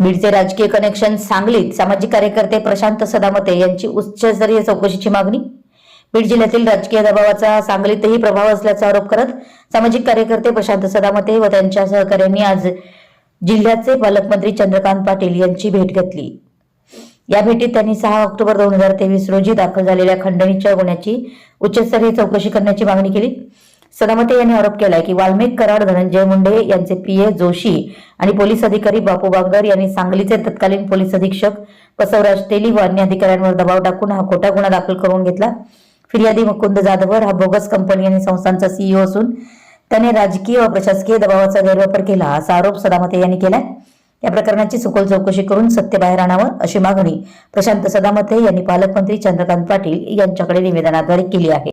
बीडचे राजकीय कनेक्शन सांगलीत सामाजिक कार्यकर्ते प्रशांत सदामते यांची उच्चस्तरीय चौकशीची मागणी? बीड जिल्ह्यातील राजकीय दबावाचा सांगलीतही प्रभाव असल्याचा आरोप करत सामाजिक कार्यकर्ते प्रशांत सदामते व त्यांच्या सहकार्यांनी आज जिल्ह्याचे पालकमंत्री चंद्रकांत पाटील यांची भेट घेतली. या भेटीत त्यांनी सहा ऑक्टोबर दोन हजार तेवीस रोजी दाखल झालेल्या खंडणीच्या गुन्ह्याची उच्चस्तरीय चौकशी करण्याची मागणी केली. सदामते यांनी आरोप केलाय की वाल्मिक कराड धनंजय मुंडे यांचे पी ए जोशी आणि पोलीस अधिकारी बापू बांगर यांनी सांगलीचे तत्कालीन पोलीस अधीक्षक बसवराज तेली व अन्य अधिकाऱ्यांवर दबाव टाकून हा खोटा गुन्हा दाखल करून घेतला. फिर्यादी मुकुंद जाधवर हा बोगस कंपनी आणि संस्थांचा सीईओ असून त्याने राजकीय व प्रशासकीय दबावाचा गैरवापर केला असा आरोप सदामते यांनी केलाय. या प्रकरणाची सखोल चौकशी करून सत्य बाहेर आणावं अशी मागणी प्रशांत सदामते यांनी पालकमंत्री चंद्रकांत पाटील यांच्याकडे निवेदनाद्वारे केली आहे.